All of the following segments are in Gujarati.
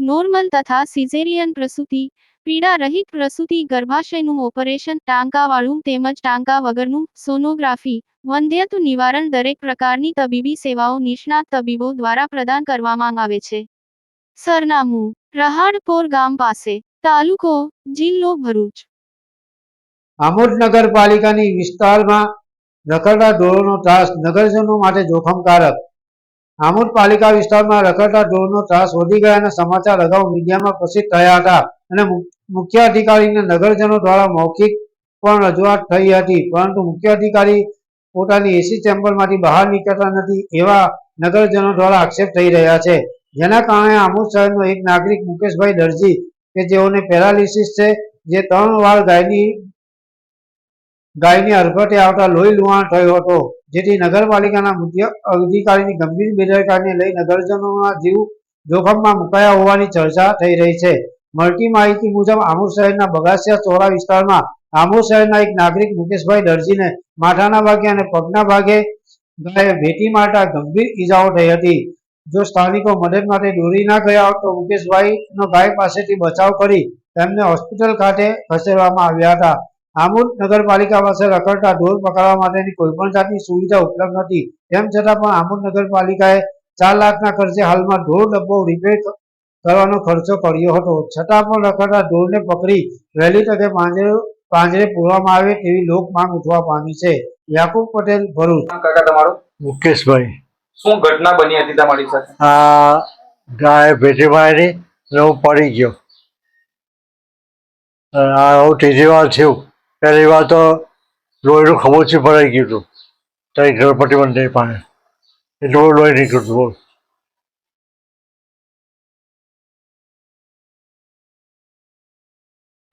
નોર્મલ તથા સિઝેરિયન પ્રસૂતિ પીડા રહિત પ્રસૂતિ, ગર્ભાશયનું ઓપરેશન, ટાંકાવાળું તેમજ ટાંકા વગરનું સોનોગ્રાફી વંધ્યત્વ નિવારણ દરેક પ્રકારની તબીબી સેવાઓ નિષ્ણાત તબીબો દ્વારા પ્રદાન કરવામાં આવે છે. સરનામું, રહાડપોર ગામ પાસે, તાલુકો, જિલ્લો ભરૂચ. આમોદ નગરપાલિકાની વિસ્તારમાં રખડતા ઢોરોનો ત્રાસ નગરજનો માટે જોખમકારક આમોદ પાલિકા વિસ્તારમાં રખડતા ઢોરનો ત્રાસ વધી ગયાના સમાચાર અગાઉ મીડિયામાં પ્રસિદ્ધ થયા હતા. અને મુખ્ય અધિકારીને નગરજનો દ્વારા મૌખિક પણ રજૂઆત થઈ હતી. પરંતુ મુખ્ય અધિકારી પોતાની એસી ચેમ્બરમાંથી બહાર નીકળતા નથી એવા નગરજનો દ્વારા આક્ષેપ થઈ રહ્યા છે. જેના કારણે આમોદ શહેરનો એક નાગરિક, મુકેશભાઈ દરજી, કે જેઓને પેરાલિસિસ છે, જે ત્રણ વાર ગાયની ગાયની અરફટે આવતા લોહી લુહાણ થયો હતો. જેથી નગરપાલિકાના મુખ્ય અધિકારીની ગંભીર બેદરકારીને લઈ નગરજનોના જીવ જોખમમાં મુકાયા હોવાની ચર્ચા થઈ રહી છે. મળતી માહિતી મુજબ આમોદ શહેરના બગાસિયા ચોરા વિસ્તારમાં આમોદ શહેરના એક નાગરિક મુકેશભાઈ દરજીને માથાના ભાગે અને પગના ભાગે ભેટી મારતા ગંભીર ઈજાઓ થઈ હતી. જો સ્થાનિકો મદદ માટે દોરી ના ગયા તો મુકેશભાઈનો ગાય પાસેથી બચાવ કરી તેમને હોસ્પિટલ ખાતે ખસેડવામાં આવ્યા હતા. આમોદ નગરપાલિકા પાસે રખડતા ઢોર પકડવા માટેની કોઈપણ જાતની સુવિધા ઉપલબ્ધ નથી. તેમ છતાં પણ આમોદ નગરપાલિકાએ ચાર લાખના ખર્ચે હાલમાં ઢોર ડબ્બો રિપેર કરવાનો ખર્ચો કર્યો હતો. છતાં પણ રખડતા ઢોરને પકડી વહેલી તકે પાંજરે પાંજરે પૂરવામાં આવે તેવી લોક માંગ ઉઠવા પામી છે. યાકુબ પટેલ ભરૂચ. કાકા તમારો? મુકેશભાઈ. શું ઘટના બની હતી તમારી સાથે? આ ગાય ભેટી મારી હું પડી ગયો. આ હું ત્રીજી વાર થયું પહેલી વાર તો લોહીનું ખમોચી ભરાઈ ગયું હતું. ત્યાં ગણપતિ મંદિર પાસે એટલું બધું લોહી નીકળ્યું બોલ.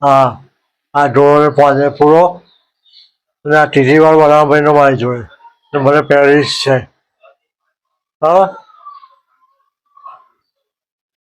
હા, આ ઢોળને પાંજરે પૂરો. અને આ ત્રીજી વાર બનાવભાઈનો મારી જોડે. મને પેરિસ છે. હા